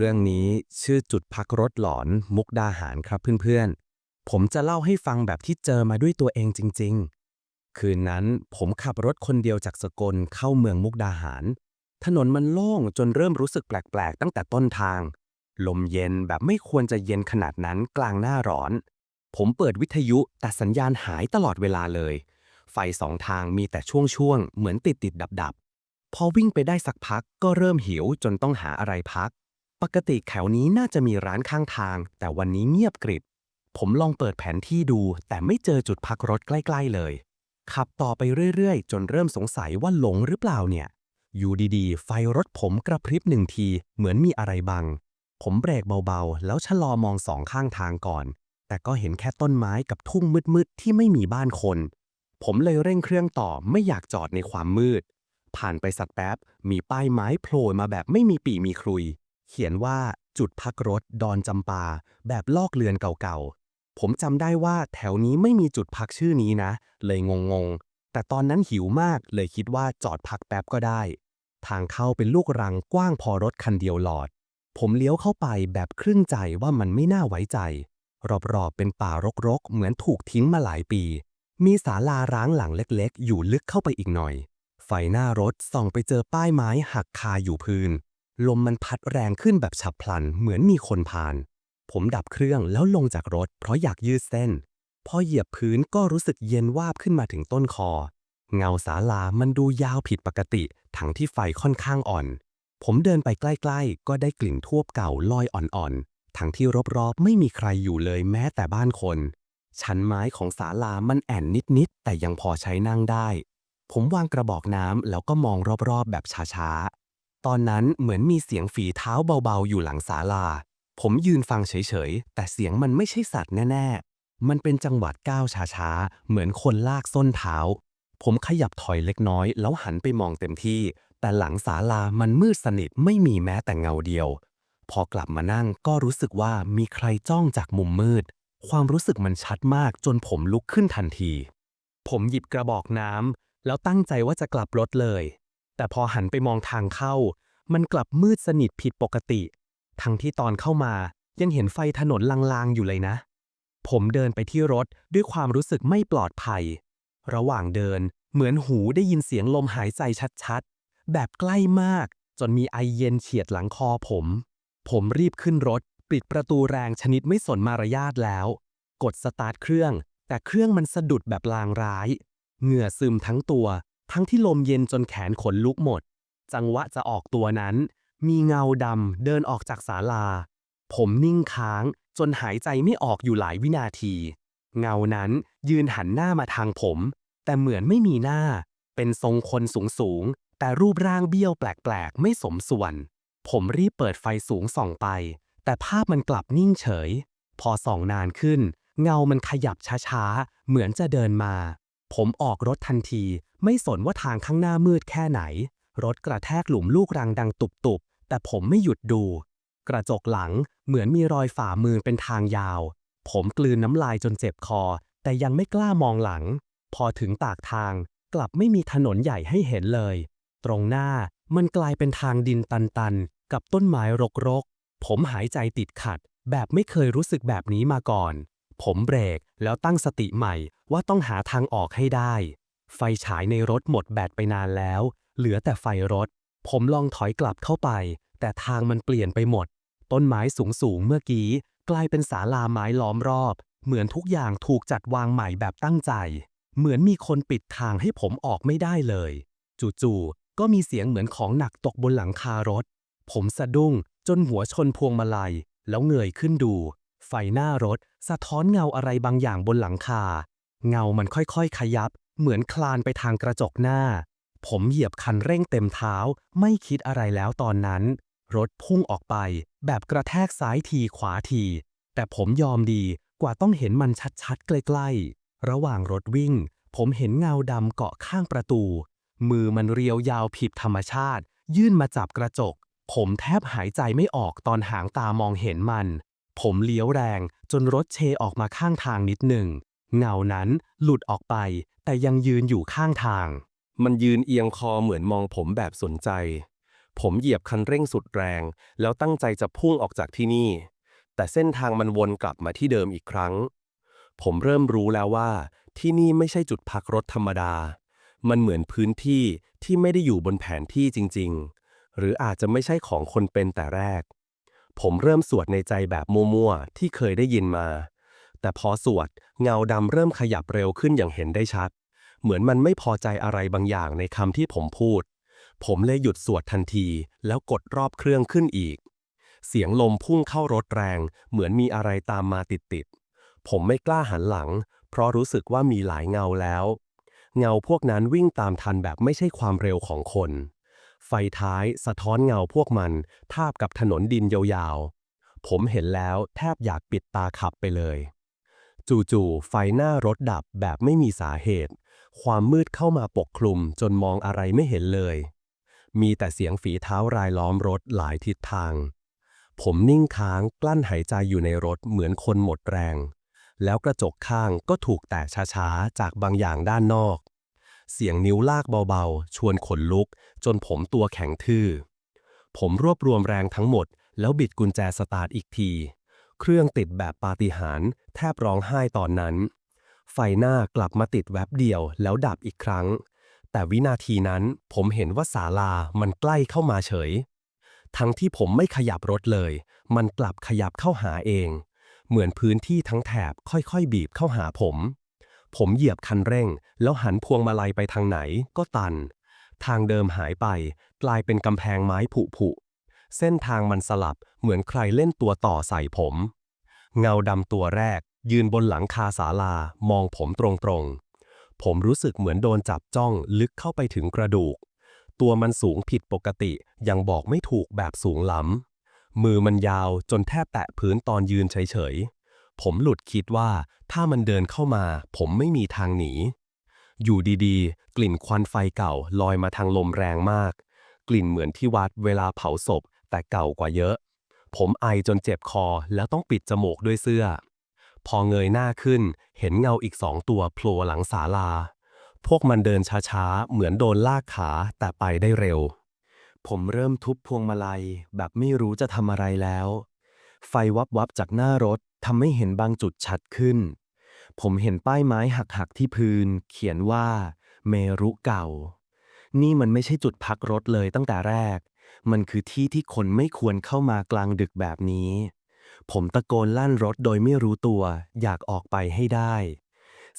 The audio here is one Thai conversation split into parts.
รื่องนี้ชื่อจุดพักรถหลอนมุกดาหารครับเพื่อนๆ ผมจะเล่าให้ฟังแบบที่เจอมาด้วยตัวเองจริง ๆ คืนนั้นผมขับรถคนเดียวจากสกลเข้าเมืองมุกดาหาร ถนนมันโล่งจนเริ่มรู้สึกแปลกๆ ตั้งแต่ต้นทาง ลมเย็นแบบไม่ควรจะเย็นขนาดนั้นกลางหน้าร้อน ผมเปิดวิทยุแต่สัญญาณหายตลอดเวลาเลย ไฟสองทางมีแต่ช่วงๆ เหมือนติดติดดับดับๆพอวิ่งไปได้สักพักก็เริ่มหิวจนต้องหาอะไรพัก ปกติแถวนี้น่าจะมีร้านข้างทาง แต่วันนี้เงียบกริบ ผมลองเปิดแผนที่ดู แต่ไม่เจอจุดพักรถใกล้ๆเลย ขับต่อไปเรื่อยๆ จนเริ่มสงสัยว่าหลงหรือเปล่าเนี่ย อยู่ดีๆ ไฟรถผมกระพริบหนึ่งที เหมือนมีอะไรบัง ผมเบรกเบาๆ แล้วชะลอมองสองข้างทางก่อน แต่ก็เห็นแค่ต้นไม้กับทุ่งมืดๆ ที่ไม่มีบ้านคน ผมเลยเร่งเครื่องต่อไม่อยากจอดในความมืด ผ่านไปสักแป๊บ มีป้ายไม้โผล่มาแบบไม่มีปีมีครุย เขียนว่าจุดพักรถดอนจำปา แบบลอกเลือนเก่าๆ ผมจำได้ว่าแถวนี้ไม่มีจุดพักชื่อนี้นะ เลยงงๆ แต่ตอนนั้นหิวมากเลยคิดว่าจอดพักแป๊บก็ได้ ทางเข้าเป็นลูกรังกว้างพอรถคันเดียวหลอด ผมเลี้ยวเข้าไปแบบครึ่งใจว่ามันไม่น่าไว้ใจ รอบๆ เป็นป่ารกๆ เหมือนถูกทิ้งมาหลายปี มีศาลาร้างหลังเล็กๆ อยู่ลึกเข้าไปอีกหน่อย ไฟหน้ารถส่องไปเจอป้ายไม้หักคาอยู่พื้น ลมมันพัดแรงขึ้นแบบฉับพลันเหมือนมีคนผ่าน ผมดับเครื่องแล้วลงจากรถ เพราะอยากยืดเส้น พอเหยียบพื้นก็รู้สึกเย็นวาบขึ้นมาถึงต้นคอ เงาศาลามันดูยาวผิดปกติ ทั้งที่ไฟค่อนข้างอ่อน ผมเดินไปใกล้ๆ ก็ได้กลิ่นทูบเก่าลอยอ่อนๆ ทั้งที่รอบๆ ไม่มีใครอยู่เลยแม้แต่บ้านคน ชั้นไม้ของศาลามันแอนนิดๆ แต่ยังพอใช้นั่งได้ ผมวางกระบอกน้ำแล้วก็มองรอบๆ แบบช้าๆ ตอนนั้นเหมือนมีเสียงฝีเท้าเบาๆ อยู่หลังศาลา ผมยืนฟังเฉยๆ แต่เสียงมันไม่ใช่สัตว์แน่ๆ มันเป็นจังหวะก้าวช้าๆ เหมือนคนลากส้นเท้า ผมขยับถอยเล็กน้อย แล้วหันไปมองเต็มที่ แต่หลังศาลามันมืดสนิทไม่มีแม้แต่เงาเดียว พอกลับมานั่งก็รู้สึกว่ามีใครจ้องจากมุมมืด ความรู้สึกมันชัดมากจนผมลุกขึ้นทันที ผมหยิบกระบอกน้ำแล้วตั้งใจว่าจะกลับรถเลย แต่พอหันไปมองทางเข้า มันกลับมืดสนิทผิดปกติ ทั้งที่ตอนเข้ามายังเห็นไฟถนนลางๆอยู่เลยนะ ผมเดินไปที่รถด้วยความรู้สึกไม่ปลอดภัย ระหว่างเดินเหมือนหูได้ยินเสียงลมหายใจชัดๆ แบบใกล้มาก จนมีไอเย็นเฉียดหลังคอผม ผมรีบขึ้นรถ ปิดประตูแรงชนิดไม่สนมารยาทแล้ว กดสตาร์ทเครื่อง แต่เครื่องมันสะดุดแบบลางร้าย เหงื่อซึมทั้งตัว ทั้งที่ลมเย็นจนแขนขนลุกหมด จังหวะจะออกตัวนั้น มีเงาดำเดินออกจากศาลา ผมนิ่งค้างจนหายใจไม่ออกอยู่หลายวินาที เงานั้นยืนหันหน้ามาทางผม แต่เหมือนไม่มีหน้า เป็นทรงคนสูงสูง แต่รูปร่างเบี้ยวแปลกๆ ไม่สมส่วน ผมรีบเปิดไฟสูงส่องไป แต่ภาพมันกลับนิ่งเฉย พอส่องนานขึ้น เงามันขยับช้าๆ เหมือนจะเดินมา ผมออกรถทันที ไม่สนว่าทางข้างหน้ามืดแค่ไหน รถกระแทกหลุมลูกรังดังตุบๆ แต่ผมไม่หยุดดู กระจกหลังเหมือนมีรอยฝ่ามือเป็นทางยาว ผมกลืนน้ำลายจนเจ็บคอ แต่ยังไม่กล้ามองหลัง พอถึงปากทางกลับไม่มีถนนใหญ่ให้เห็นเลย ตรงหน้ามันกลายเป็นทางดินตันๆ กับต้นไม้รกๆ ผมหายใจติดขัด แบบไม่เคยรู้สึกแบบนี้มาก่อน ผมเบรกแล้วตั้งสติใหม่ว่าต้องหาทางออกให้ได้ ไฟฉายในรถหมดแบตไปนานแล้ว เหลือแต่ไฟรถ ผมลองถอยกลับเข้าไป แต่ทางมันเปลี่ยนไปหมด ต้นไม้สูงๆเมื่อกี้ กลายเป็นศาลาไม้ล้อมรอบ เหมือนทุกอย่างถูกจัดวางใหม่แบบตั้งใจ เหมือนมีคนปิดทางให้ผมออกไม่ได้เลย จู่ๆก็มีเสียงเหมือนของหนักตกบนหลังคารถ ผมสะดุ้งจนหัวชนพวงมาลัย แล้วเงยขึ้นดู ไฟหน้ารถ สะท้อนเงาอะไรบางอย่างบนหลังคา เงามันค่อยๆ ขยับ เหมือนคลานไปทางกระจกหน้า ผมเหยียบคันเร่งเต็มเท้า ไม่คิดอะไรแล้วตอนนั้น รถพุ่งออกไป แบบกระแทกซ้ายทีขวาที แต่ผมยอมดีกว่าต้องเห็นมันชัดๆ ใกล้ๆ ระหว่างรถวิ่ง ผมเห็นเงาดำเกาะข้างประตู มือมันเรียวยาวผิดธรรมชาติ ยื่นมาจับกระจก ผมแทบหายใจไม่ออกตอนหางตามองเห็นมัน ผมเลี้ยวแรงจนรถเชออกมาข้างทางนิดหนึ่งเงานั้นหลุดออกไป แต่ยังยืนอยู่ข้างทาง มันยืนเอียงคอเหมือนมองผมแบบสนใจ ผมเหยียบคันเร่งสุดแรง แล้วตั้งใจจะพุ่งออกจากที่นี่ แต่เส้นทางมันวนกลับมาที่เดิมอีกครั้ง ผมเริ่มรู้แล้วว่า ที่นี่ไม่ใช่จุดพักรถธรรมดา มันเหมือนพื้นที่ที่ไม่ได้อยู่บนแผนที่จริง ๆ หรืออาจจะไม่ใช่ของคนเป็นแต่แรก ผมเริ่มสวดในใจแบบมั่วๆที่เคยได้ยินมาแต่พอสวดเงาดำเริ่มขยับเร็วขึ้นอย่างเห็นได้ชัด เหมือนมันไม่พอใจอะไรบางอย่างในคำที่ผมพูด ผมเลยหยุดสวดทันที แล้วกดรอบเครื่องขึ้นอีก เสียงลมพุ่งเข้ารถแรง เหมือนมีอะไรตามมาติดๆ ผมไม่กล้าหันหลัง เพราะรู้สึกว่ามีหลายเงาแล้ว เงาพวกนั้นวิ่งตามทันแบบไม่ใช่ความเร็วของคน ไฟท้ายสะท้อนเงาพวกมัน ทาบกับถนนดินยาวๆ ผมเห็นแล้วแทบอยากปิดตาขับไปเลยจู่ๆ ไฟหน้ารถดับแบบไม่มีสาเหตุ ความมืดเข้ามาปกคลุมจนมองอะไรไม่เห็นเลย มีแต่เสียงฝีเท้ารายล้อมรถหลายทิศทาง ผมนิ่งค้างกลั้นหายใจอยู่ในรถเหมือนคนหมดแรง แล้วกระจกข้างก็ถูกแตะช้าๆ จากบางอย่างด้านนอก เสียงนิ้วลากเบาๆ ชวนขนลุก จนผมตัวแข็งทื่อ ผมรวบรวมแรงทั้งหมด แล้วบิดกุญแจสตาร์ทอีกที เครื่องติดแบบปาฏิหาริย์แทบร้องไห้ตอนนั้น ไฟหน้ากลับมาติดแวบเดียวแล้วดับอีกครั้ง แต่วินาทีนั้นผมเห็นว่าศาลามันใกล้เข้ามาเฉย ทั้งที่ผมไม่ขยับรถเลย มันกลับขยับเข้าหาเอง เหมือนพื้นที่ทั้งแถบค่อยๆ บีบเข้าหาผม ผมเหยียบคันเร่ง แล้วหันพวงมาลัยไปทางไหนก็ตัน ทางเดิมหายไป กลายเป็นกำแพงไม้ผุผุๆเส้นทางมันสลับเหมือนใครเล่นตัวต่อใส่ผม เงาดำตัวแรก ยืนบนหลังคาศาลามองผมตรงๆ ผมรู้สึกเหมือนโดนจับจ้องลึกเข้าไปถึงกระดูก ตัวมันสูงผิดปกติยังบอกไม่ถูกแบบสูงล้ำ มือมันยาวจนแทบแตะพื้นตอนยืนเฉยๆ ผมหลุดคิดว่าถ้ามันเดินเข้ามาผมไม่มีทางหนี อยู่ดีๆ กลิ่นควันไฟเก่าลอยมาทางลมแรงมาก กลิ่นเหมือนที่วัดเวลาเผาศพแต่เก่ากว่าเยอะ ผมไอจนเจ็บคอแล้วต้องปิดจมูกด้วยเสื้อ พอเงยหน้าขึ้น เห็นเงาอีกสองตัวโผล่หลังศาลา พวกมันเดินช้าๆ เหมือนโดนลากขาแต่ไปได้เร็ว ผมเริ่มทุบพวงมาลัย แบบไม่รู้จะทำอะไรแล้ว ไฟวับวับๆจากหน้ารถทำให้เห็นบางจุดชัดขึ้น ผมเห็นป้ายไม้หักๆที่พื้น เขียนว่า เมรุเก่า นี่มันไม่ใช่จุดพักรถเลยตั้งแต่แรก มันคือที่ที่คนไม่ควรเข้ามากลางดึกแบบนี้ ผมตะโกนลั่นรถโดยไม่รู้ตัว อยากออกไปให้ได้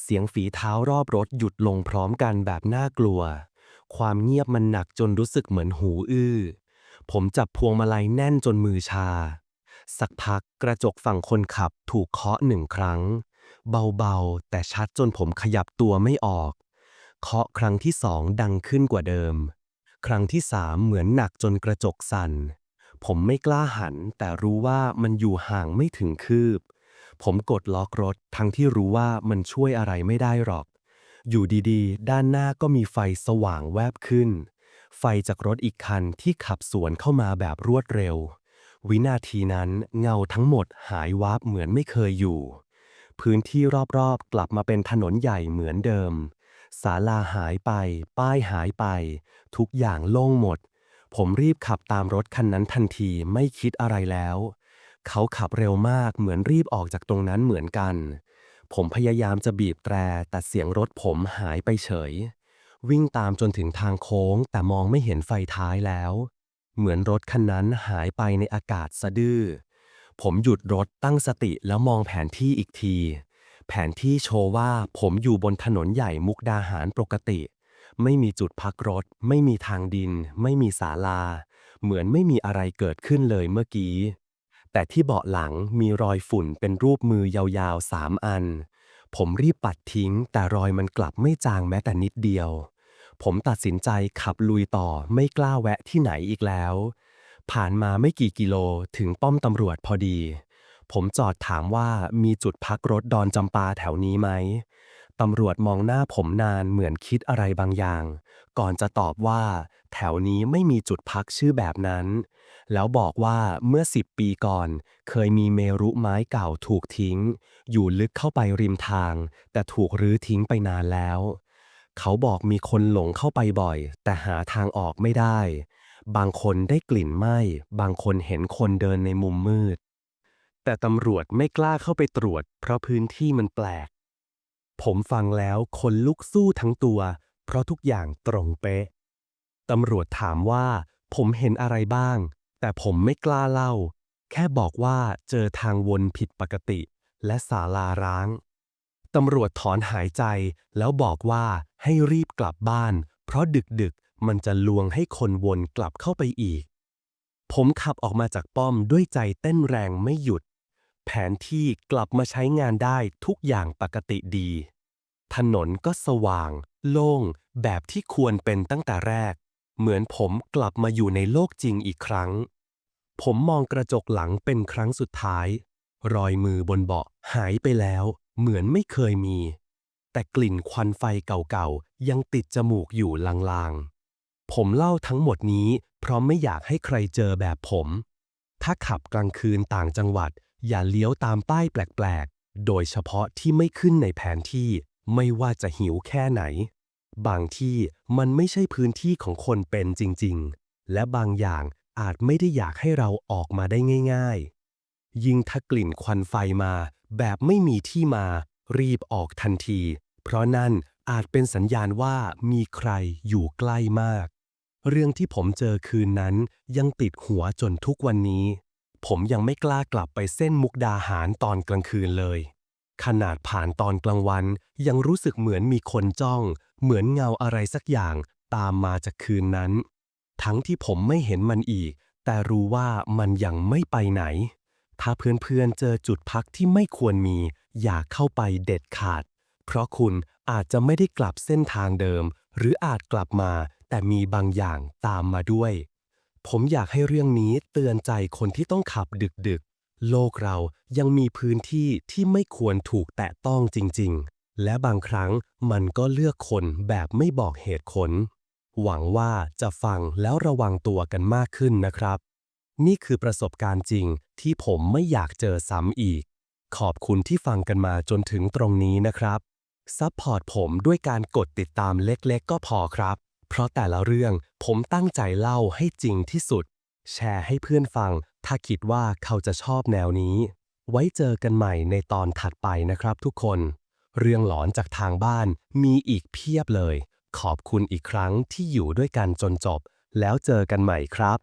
เสียงฝีเท้ารอบรถหยุดลงพร้อมกันแบบน่ากลัว ความเงียบมันหนักจนรู้สึกเหมือนหูอื้อ ผมจับพวงมาลัยแน่นจนมือชา สักพักกระจกฝั่งคนขับถูกเคาะหนึ่งครั้ง เบาๆ แต่ชัดจนผมขยับตัวไม่ออก เคาะครั้งที่สองดังขึ้นกว่าเดิม ครั้งที่สามเหมือนหนักจนกระจกสั่น ผมไม่กล้าหัน แต่รู้ว่ามันอยู่ห่างไม่ถึงคืบ ผมกดล็อกรถทั้งที่รู้ว่ามันช่วยอะไรไม่ได้หรอก อยู่ดีๆ ด้านหน้าก็มีไฟสว่างแวบขึ้น ไฟจากรถอีกคันที่ขับสวนเข้ามาแบบรวดเร็ว วินาทีนั้นเงาทั้งหมดหายวับเหมือนไม่เคยอยู่ พื้นที่รอบๆ กลับมาเป็นถนนใหญ่เหมือนเดิมศาลาหายไป ป้ายหายไป ทุกอย่างโล่งหมด ผมรีบขับตามรถคันนั้นทันทีไม่คิดอะไรแล้ว เขาขับเร็วมากเหมือนรีบออกจากตรงนั้นเหมือนกัน ผมพยายามจะบีบแตรแต่เสียงรถผมหายไปเฉย วิ่งตามจนถึงทางโค้งแต่มองไม่เห็นไฟท้ายแล้ว เหมือนรถคันนั้นหายไปในอากาศสะดื้อ ผมหยุดรถตั้งสติแล้วมองแผนที่อีกที แผนที่โชว์ว่าผมอยู่บนถนนใหญ่มุกดาหารปกติ ไม่มีจุดพักรถ ไม่มีทางดิน ไม่มีศาลา เหมือนไม่มีอะไรเกิดขึ้นเลยเมื่อกี้ แต่ที่เบาะหลังมีรอยฝุ่นเป็นรูปมือยาวๆสามอัน ผมรีบปัดทิ้ง แต่รอยมันกลับไม่จางแม้แต่นิดเดียว ผมตัดสินใจขับลุยต่อไม่กล้าแวะที่ไหนอีกแล้ว ผ่านมาไม่กี่กิโลถึงป้อมตำรวจพอดี ผมจอดถามว่ามีจุดพักรถดอนจำปาแถวนี้ไหม ตำรวจมองหน้าผมนานเหมือนคิดอะไรบางอย่าง ก่อนจะตอบว่า แถวนี้ไม่มีจุดพักชื่อแบบนั้น แล้วบอกว่าเมื่อสิบปีก่อน เคยมีเมรุไม้เก่าถูกทิ้ง อยู่ลึกเข้าไปริมทาง แต่ถูกรื้อทิ้งไปนานแล้ว เขาบอกมีคนหลงเข้าไปบ่อย แต่หาทางออกไม่ได้ บางคนได้กลิ่นไหม้บางคนเห็นคนเดินในมุมมืดแต่ตำรวจไม่กล้าเข้าไปตรวจ เพราะพื้นที่มันแปลก ผมฟังแล้วคนลุกสู้ทั้งตัว เพราะทุกอย่างตรงเป๊ะตำรวจถามว่า ผมเห็นอะไรบ้าง แต่ผมไม่กล้าเล่า แค่บอกว่าเจอทางวนผิดปกติ และศาลาร้างตำรวจถอนหายใจแล้วบอกว่าให้รีบกลับบ้าน เพราะดึกๆ มันจะลวงให้คนวนกลับเข้าไปอีก ผมขับออกมาจากป้อมด้วยใจเต้นแรงไม่หยุด แผนที่กลับมาใช้งานได้ทุกอย่างปกติดี ถนนก็สว่าง โล่ง แบบที่ควรเป็นตั้งแต่แรก เหมือนผมกลับมาอยู่ในโลกจริงอีกครั้ง ผมมองกระจกหลังเป็นครั้งสุดท้าย รอยมือบนเบาะหายไปแล้ว เหมือนไม่เคยมี แต่กลิ่นควันไฟเก่าๆ ยังติดจมูกอยู่ลางๆ ผมเล่าทั้งหมดนี้ เพราะไม่อยากให้ใครเจอแบบผม ถ้าขับกลางคืนต่างจังหวัด อย่าเลี้ยวตามป้ายแปลกๆ โดยเฉพาะที่ไม่ขึ้นในแผนที่ ไม่ว่าจะหิวแค่ไหน บางที่มันไม่ใช่พื้นที่ของคนเป็นจริงๆ และบางอย่างอาจไม่ได้อยากให้เราออกมาได้ง่าย ๆ ยิ่งถ้ากลิ่นควันไฟมา แบบไม่มีที่มา รีบออกทันที เพราะนั่นอาจเป็นสัญญาณว่ามีใครอยู่ใกล้มาก เรื่องที่ผมเจอคืนนั้นยังติดหัวจนทุกวันนี้ ผมยังไม่กล้ากลับไปเส้นมุกดาหารตอนกลางคืนเลย ขนาดผ่านตอนกลางวัน ยังรู้สึกเหมือนมีคนจ้อง เหมือนเงาอะไรสักอย่างตามมาจากคืนนั้น ทั้งที่ผมไม่เห็นมันอีก แต่รู้ว่ามันยังไม่ไปไหน ถ้าเพื่อนๆเจอจุดพักที่ไม่ควรมี อย่าเข้าไปเด็ดขาด เพราะคุณอาจจะไม่ได้กลับเส้นทางเดิม หรืออาจกลับมา แต่มีบางอย่างตามมาด้วย ผมอยากให้เรื่องนี้เตือนใจคนที่ต้องขับดึกๆ โลกเรายังมีพื้นที่ที่ไม่ควรถูกแตะต้องจริงๆ และบางครั้งมันก็เลือกคนแบบไม่บอกเหตุผล หวังว่าจะฟังแล้วระวังตัวกันมากขึ้นนะครับ นี่คือประสบการณ์จริงที่ผมไม่อยากเจอซ้ำอีก ขอบคุณที่ฟังกันมาจนถึงตรงนี้นะครับซัพพอร์ตผมด้วยการกดติดตามเล็กๆ ก็พอครับ เพราะแต่ละเรื่องผมตั้งใจเล่าให้จริงที่สุด แชร์ให้เพื่อนฟัง ถ้าคิดว่าเขาจะชอบแนวนี้ ไว้เจอกันใหม่ในตอนถัดไปนะครับทุกคน เรื่องหลอนจากทางบ้านมีอีกเพียบเลย ขอบคุณอีกครั้งที่อยู่ด้วยกันจนจบ แล้วเจอกันใหม่ครับ